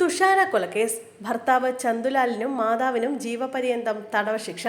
തുഷാര കൊലക്കേസ് ഭർത്താവ് ചന്തുലാലിനും മാതാവിനും ജീവപര്യന്തം തടവ ശിക്ഷ.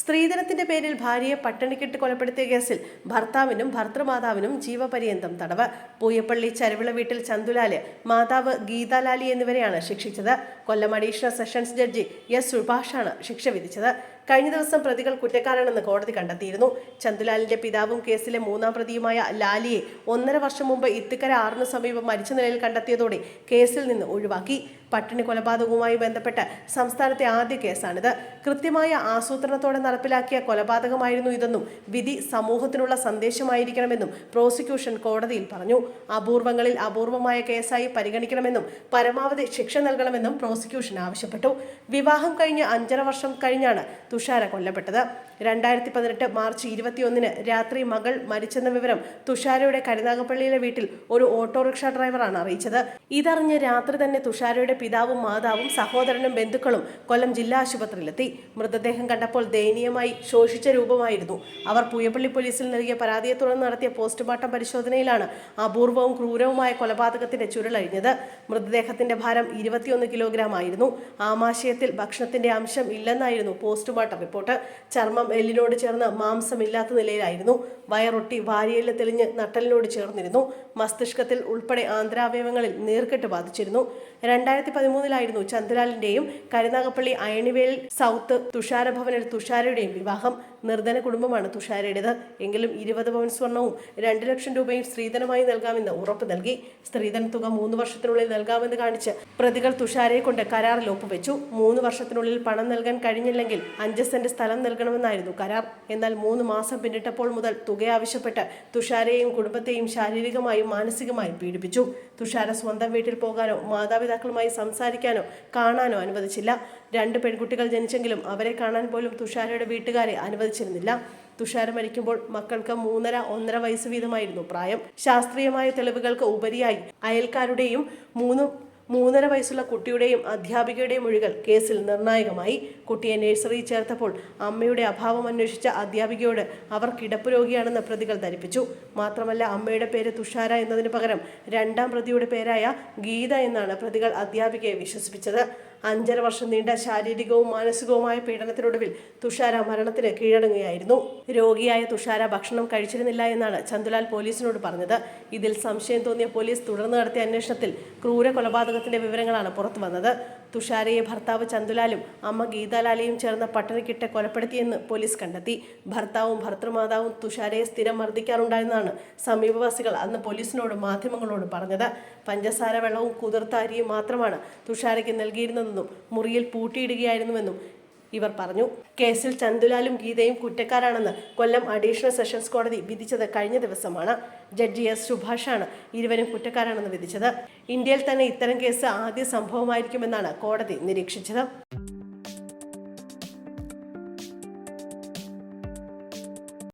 സ്ത്രീധനത്തിന്റെ പേരിൽ ഭാര്യയെ പട്ടിണിക്കിട്ട് കൊലപ്പെടുത്തിയ കേസിൽ ഭർത്താവിനും ഭർത്തൃമാതാവിനും ജീവപര്യന്തം തടവ്. പൂയപ്പള്ളി ചരുവിള വീട്ടിൽ ചന്തുലാൽ മാതാവ് ഗീതാലാലി എന്നിവരെയാണ് ശിക്ഷിച്ചത്. Kollam additional sessions judge S സുഭാഷാണ് ശിക്ഷ വിധിച്ചത്. കഴിഞ്ഞ ദിവസം പ്രതികൾ കുറ്റക്കാരാണെന്ന് കോടതി കണ്ടെത്തിയിരുന്നു. ചന്തുലാലിന്റെ പിതാവും കേസിലെ മൂന്നാം പ്രതിയുമായ ലാലിയെ ഒന്നര വർഷം മുമ്പ് ഇത്തിക്കര ആറിന് സമീപം മരിച്ച നിലയിൽ കണ്ടെത്തിയതോടെ കേസിൽ നിന്ന് ഒഴിവാക്കി. പട്ടിണി കൊലപാതകവുമായി ബന്ധപ്പെട്ട് സംസ്ഥാനത്തെ ആദ്യ കേസാണിത്. കൃത്യമായ ആസൂത്രണത്തോടെ നടപ്പിലാക്കിയ കൊലപാതകമായിരുന്നു ഇതെന്നും വിധി സമൂഹത്തിനുള്ള സന്ദേശമായിരിക്കണമെന്നും പ്രോസിക്യൂഷൻ കോടതിയിൽ പറഞ്ഞു. അപൂർവങ്ങളിൽ അപൂർവമായ കേസായി പരിഗണിക്കണമെന്നും പരമാവധി ശിക്ഷ നൽകണമെന്നും പ്രോസിക്യൂഷൻ ആവശ്യപ്പെട്ടു. വിവാഹം കഴിഞ്ഞ് അഞ്ചര വർഷം കഴിഞ്ഞാണ് തുഷാര കൊല്ലപ്പെട്ടത്. രണ്ടായിരത്തി പതിനെട്ട് മാർച്ച് ഇരുപത്തിയൊന്നിന് രാത്രി മകൾ മരിച്ചെന്ന വിവരം തുഷാരയുടെ കരുനാഗപ്പള്ളിയിലെ വീട്ടിൽ ഒരു ഓട്ടോറിക്ഷ ഡ്രൈവറാണ് അറിയിച്ചത്. ഇതറിഞ്ഞ് രാത്രി തന്നെ തുഷാരയുടെ പിതാവും മാതാവും സഹോദരനും ബന്ധുക്കളും കൊല്ലം ജില്ലാ ആശുപത്രിയിലെത്തി. മൃതദേഹം കണ്ടപ്പോൾ ദയനീയമായി ശോഷിച്ച രൂപമായിരുന്നു. അവർ പൂയപ്പള്ളി പോലീസിൽ നൽകിയ പരാതിയെ തുടർന്ന് നടത്തിയ പോസ്റ്റ്മോർട്ടം പരിശോധനയിലാണ് അപൂർവവും ക്രൂരവുമായ കൊലപാതകത്തിന്റെ ചുരുളഴിഞ്ഞത് മൃതദേഹത്തിന്റെ ഭാരം ഇരുപത്തിയൊന്ന് കിലോഗ്രാം ആയിരുന്നു. ആമാശയത്തിൽ ഭക്ഷണത്തിന്റെ അംശം ഇല്ലെന്നായിരുന്നു പോസ്റ്റ്മോർട്ടം റിപ്പോർട്ട്. ചർമ്മം എല്ലിനോട് ചേർന്ന് മാംസമില്ലാത്ത നിലയിലായിരുന്നു. വയറൊട്ടി വാരിയെല്ല് തെളിഞ്ഞ് നട്ടലിനോട് ചേർന്നിരുന്നു. മസ്തിഷ്കത്തിൽ ഉൾപ്പെടെ ആന്തരാവയവങ്ങളിൽ നീർക്കെട്ട് ബാധിച്ചിരുന്നു. രണ്ടായിരത്തി പതിമൂന്നിലായിരുന്നു ചന്ദ്രലാലിന്റെയും കരുനാഗപ്പള്ളി അയണിവേൽ സൗത്ത് തുഷാരഭവനിൽ തുഷാരയുടെയും വിവാഹം. നിർധന കുടുംബമാണ് തുഷാരയുടേത്. എങ്കിലും ഇരുപത് പവൻ സ്വർണവും രണ്ട് ലക്ഷം രൂപയും സ്ത്രീധനമായി നൽകാമെന്ന് ഉറപ്പ് നൽകി. സ്ത്രീധന തുക മൂന്ന് വർഷത്തിനുള്ളിൽ നൽകാമെന്ന് കാണിച്ച് പ്രതികൾ തുഷാരയെ കൊണ്ട് കരാറിൽ ഒപ്പുവെച്ചു. മൂന്ന് വർഷത്തിനുള്ളിൽ പണം നൽകാൻ കഴിഞ്ഞില്ലെങ്കിൽ അഞ്ച് സെന്റ് സ്ഥലം നൽകണമെന്നായിരുന്നു. കരാർ. എന്നാൽ മൂന്ന് മാസം പിന്നിട്ടപ്പോൾ മുതൽ തുക ആവശ്യപ്പെട്ട് തുഷാരയെയും കുടുംബത്തെയും ശാരീരികമായും മാനസികമായും പീഡിപ്പിച്ചു. തുഷാര സ്വന്തം വീട്ടിൽ പോകാനോ മാതാപിതാക്കളുമായി സംസാരിക്കാനോ കാണാനോ അനുവദിച്ചില്ല. രണ്ട് പെൺകുട്ടികൾ ജനിച്ചെങ്കിലും അവരെ കാണാൻ പോലും തുഷാരയുടെ വീട്ടുകാരെ അനുവദിച്ചിരുന്നില്ല. തുഷാര മരിക്കുമ്പോൾ മക്കൾക്ക് മൂന്നര ഒന്നര വയസ്സ് വീതമായിരുന്നു പ്രായം. ശാസ്ത്രീയമായ തെളിവുകൾക്ക് ഉപരിയായി അയൽക്കാരുടെയും മൂന്ന് മൂന്നര വയസ്സുള്ള കുട്ടിയുടെയും അധ്യാപികയുടെയും മൊഴികൾ കേസിൽ നിർണായകമായി കുട്ടിയെ നഴ്സറിയിൽ ചേർത്തപ്പോൾ അമ്മയുടെ അഭാവം അന്വേഷിച്ച അധ്യാപികയോട് അവർ കിടപ്പ് രോഗിയാണെന്ന് പ്രതികൾ ധരിപ്പിച്ചു. മാത്രമല്ല അമ്മയുടെ പേര് തുഷാര എന്നതിന് പകരം രണ്ടാം പ്രതിയുടെ പേരായ ഗീത എന്നാണ് പ്രതികൾ അധ്യാപികയെ വിശ്വസിപ്പിച്ചത്. അഞ്ചര വർഷം നീണ്ട ശാരീരികവും മാനസികവുമായ പീഡനത്തിനൊടുവിൽ തുഷാര മരണത്തിന് കീഴടങ്ങുകയായിരുന്നു. രോഗിയായ തുഷാര ഭക്ഷണം കഴിച്ചിരുന്നില്ല എന്നാണ് ചന്ദുലാൽ പോലീസിനോട് പറഞ്ഞത്. ഇതിൽ സംശയം തോന്നിയ പോലീസ് തുടർന്ന് നടത്തിയ അന്വേഷണത്തിൽ ക്രൂര കൊലപാതകത്തിന്റെ വിവരങ്ങളാണ് പുറത്തു വന്നത് തുഷാരയെ ഭർത്താവ് ചന്തുലാലും അമ്മ ഗീതാലാലയും ചേർന്ന പട്ടണക്കിട്ട് കൊലപ്പെടുത്തിയെന്ന് പോലീസ് കണ്ടെത്തി. ഭർത്താവും ഭർത്തൃമാതാവും തുഷാരയെ സ്ഥിരം മർദ്ദിക്കാറുണ്ടായെന്നാണ് സമീപവാസികൾ അന്ന് പോലീസിനോട് മാധ്യമങ്ങളോട് പറഞ്ഞത്. പഞ്ചസാര വെള്ളവും കുതിർത്ത അരിയും മാത്രമാണ് തുഷാരയ്ക്ക് നൽകിയിരുന്നതെന്നും മുറിയിൽ പൂട്ടിയിടുകയായിരുന്നുവെന്നും ഇവർ പറഞ്ഞു. കേസിൽ ചന്തുലാലും ഗീതയും കുറ്റക്കാരാണെന്ന് കൊല്ലം അഡീഷണൽ സെഷൻസ് കോടതി വിധിച്ചത് കഴിഞ്ഞ ദിവസമാണ്. ജഡ്ജി എസ് സുഭാഷാണ് ഇരുവരും കുറ്റക്കാരാണെന്ന് വിധിച്ചത്. ഇന്ത്യയിൽ തന്നെ ഇത്തരം കേസ് ആദ്യ സംഭവമായിരിക്കുമെന്നാണ് കോടതി നിരീക്ഷിച്ചത്.